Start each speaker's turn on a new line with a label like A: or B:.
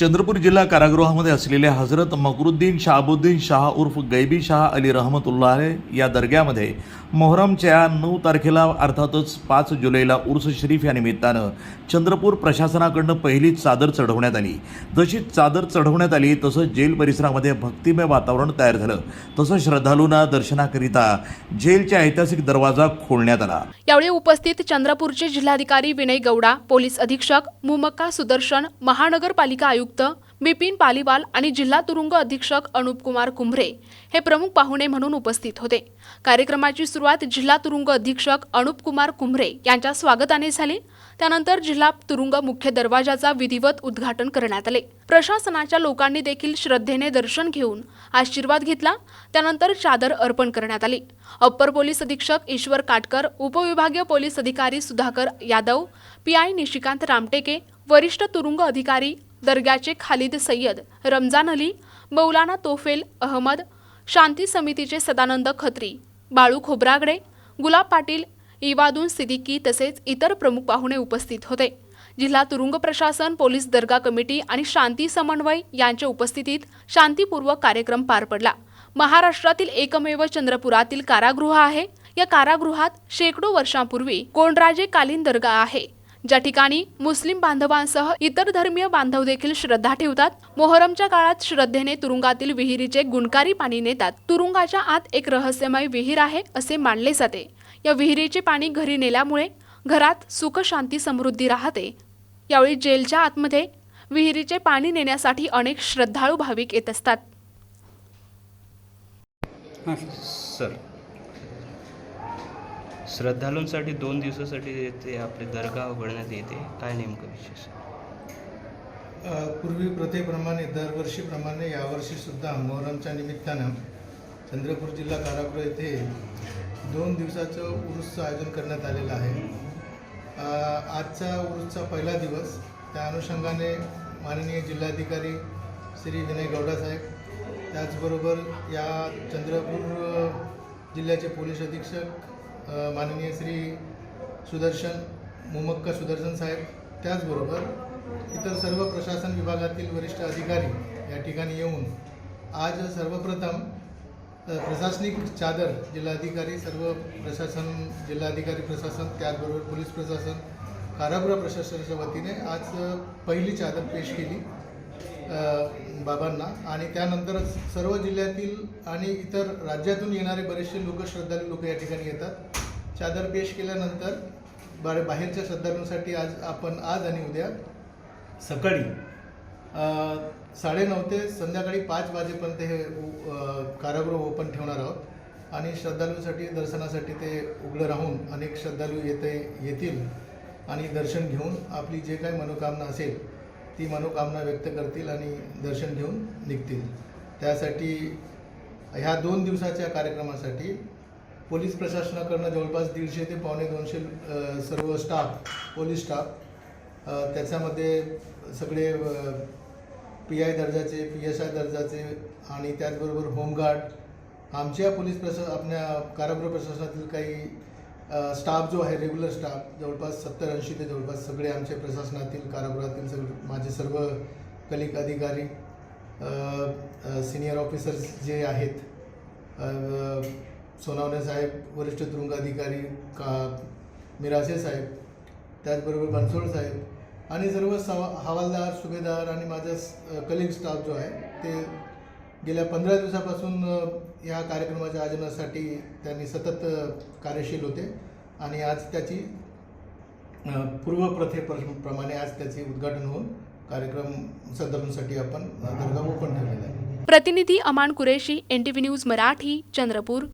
A: चंद्रपूर जिल्हा कारागृहामध्ये असलेले हजरत मकरुद्दीन शहाबुद्दीन शाह उर्फ गैबी शाह अली रहमतुल्लाह या दर्ग्यामध्ये मोहरमच्या नऊ तारखेला अर्थातच पाच जुलैला उर्स शरीफ या निमित्तानं चंद्रपूर प्रशासनाकडनं पहिली चादर चढवण्यात आली. जशी चादर चढवण्यात आली तसं जेल परिसरामध्ये भक्तिमय वातावरण तयार झालं. तसं श्रद्धालूंना दर्शनाकरिता जेलच्या ऐतिहासिक दरवाजा खोलण्यात आला.
B: यावेळी उपस्थित चंद्रपूरचे जिल्हाधिकारी विनय गौडा पोलीस अधीक्षक मुमक्का सुदर्शन महानगरपालिका आयुक्त बिपिन पालिवाल आणि जिल्हा तुरुंग अधीक्षक अनुप कुमार कुंभरे हे प्रमुख पाहुणे म्हणून उपस्थित होते. कार्यक्रमाची सुरुवात जिल्हा तुरुंग अधीक्षक अनुप कुमार कुंभरे यांच्या स्वागताने झाली. त्यानंतर जिल्हा तुरुंग मुख्य दरवाजाचा विधिवत उद्घाटन करण्यात आले. प्रशासनाच्या लोकांनी देखील श्रद्धेने दर्शन घेऊन आशीर्वाद घेतला. त्यानंतर चादर अर्पण करण्यात आली. अप्पर पोलीस अधीक्षक ईश्वर काटकर उपविभागीय पोलीस अधिकारी सुधाकर यादव पीआय निशिकांत रामटेके वरिष्ठ तुरुंग अधिकारी दर्ग्याचे खालिद सय्यद रमजान अली मौलाना तोफेल अहमद शांती समितीचे सदानंद खत्री बाळू खोब्रागडे गुलाब पाटील इवादून सिद्दीकी तसेच इतर प्रमुख पाहुणे उपस्थित होते. जिल्हा तुरुंग प्रशासन पोलीस दर्गा कमिटी आणि शांती समन्वय यांच्या उपस्थितीत शांतीपूर्वक कार्यक्रम पार पडला. महाराष्ट्रातील एकमेव चंद्रपुरातील कारागृह आहे. या कारागृहात शेकडो वर्षांपूर्वी कोंडराजे कालीन दर्गा आहे. ज्या ठिकाणी मुस्लिम बांधवांसह इतर धर्मीय बांधव देखील श्रद्धा ठेवतात मोहरमच्या काळात श्रद्धेने तुरुंगातील विहिरीचे गुणकारी पाणी नेतात. तुरुंगाच्या आत एक रहस्यमय विहीर आहे असे मानले जाते. या विहिरीचे पाणी घरी नेल्यामुळे घरात सुख शांती समृद्धी राहते. यावेळी जेलच्या आतमध्ये विहिरीचे पाणी नेण्यासाठी अनेक श्रद्धाळू भाविक येत असतात.
C: सर श्रद्धालूंसाठी दोन दिवसासाठी ते आपले दर्गा उघडण्यात येते. काय नेमकं विशेष?
D: पूर्वी प्रथेप्रमाणे दरवर्षीप्रमाणे यावर्षीसुद्धा मोहरमच्या निमित्तानं चंद्रपूर जिल्हा कारागृह येथे दोन दिवसाचं उरूसचं आयोजन करण्यात आलेलं आहे. आजचा उरूसचा पहिला दिवस त्या अनुषंगाने माननीय जिल्हाधिकारी श्री विनय गौडासाहेब त्याचबरोबर या चंद्रपूर जिल्ह्याचे पोलीस अधीक्षक माननीय श्री सुदर्शन मुमक्का सुदर्शन साहेब त्याचबरोबर इतर सर्व प्रशासन विभागातील वरिष्ठ अधिकारी या ठिकाणी येऊन आज सर्वप्रथम प्रशासनिक चादर जिल्हाधिकारी सर्व प्रशासन जिल्हाधिकारी प्रशासन त्याचबरोबर पोलीस प्रशासन कारागृह प्रशासनाच्या वतीने आज पहिली चादर पेश केली बाबांना. आणि त्यानंतरच सर्व जिल्ह्यातील आणि इतर राज्यातून येणारे बरेचसे लोक श्रद्धाळू लोक या ठिकाणी येतात. चादर पेश केल्यानंतर बारे बाहेरच्या श्रद्धाळूंसाठी आज आपण आज आणि उद्या सकाळी साडेनऊ ते संध्याकाळी पाच वाजेपर्यंत हे उ- कारागृह ओपन ठेवणार आहोत. आणि श्रद्धाळूंसाठी दर्शनासाठी ते उघडं राहून अनेक श्रद्धाळू येते येतील आणि दर्शन घेऊन आपली जे काही मनोकामना असेल ती मनोकामना व्यक्त करतील आणि दर्शन घेऊन निघतील. त्यासाठी ह्या दोन दिवसाच्या कार्यक्रमासाठी पोलीस प्रशासनाकडनं जवळपास दीडशे ते पावणे दोनशे सर्व स्टाफ पोलीस स्टाफ त्याच्यामध्ये सगळे पी आय दर्जाचे पी एस आय दर्जाचे आणि त्याचबरोबर होमगार्ड. आमच्या पोलीस प्रशा आपल्या कारागृह प्रशासनातील काही स्टाफ जो आहे रेग्युलर स्टाफ जवळपास सत्तर ऐंशी ते जवळपास सगळे आमचे प्रशासनातील कारागृहातील सगळे माझे सर्व कलिक अधिकारी सिनियर ऑफिसर्स जे आहेत सोनावणे साहेब वरिष्ठ तुरुंग अधिकारी का मिरासे साहेब त्याचबरोबर बनसोड साहेब आणि सर्व सव हवालदार सुभेदार आणि माझा कलिग स्टाफ जो आहे ते गेल्या पंधरा दिवसापासून या कार्यक्रमाच्या आयोजनासाठी त्यांनी सतत कार्यशील होते आणि आज त्याची अ, पूर्वप्रथेप्रमाणे आज त्याचे उद्घाटन होऊन कार्यक्रम श्रद्धालूंसाठी आपण दर्गा ओपन ठेवलेला आहे.
B: प्रतिनिधी अमान कुरेशी एनटीव्ही न्यूज मराठी चंद्रपूर.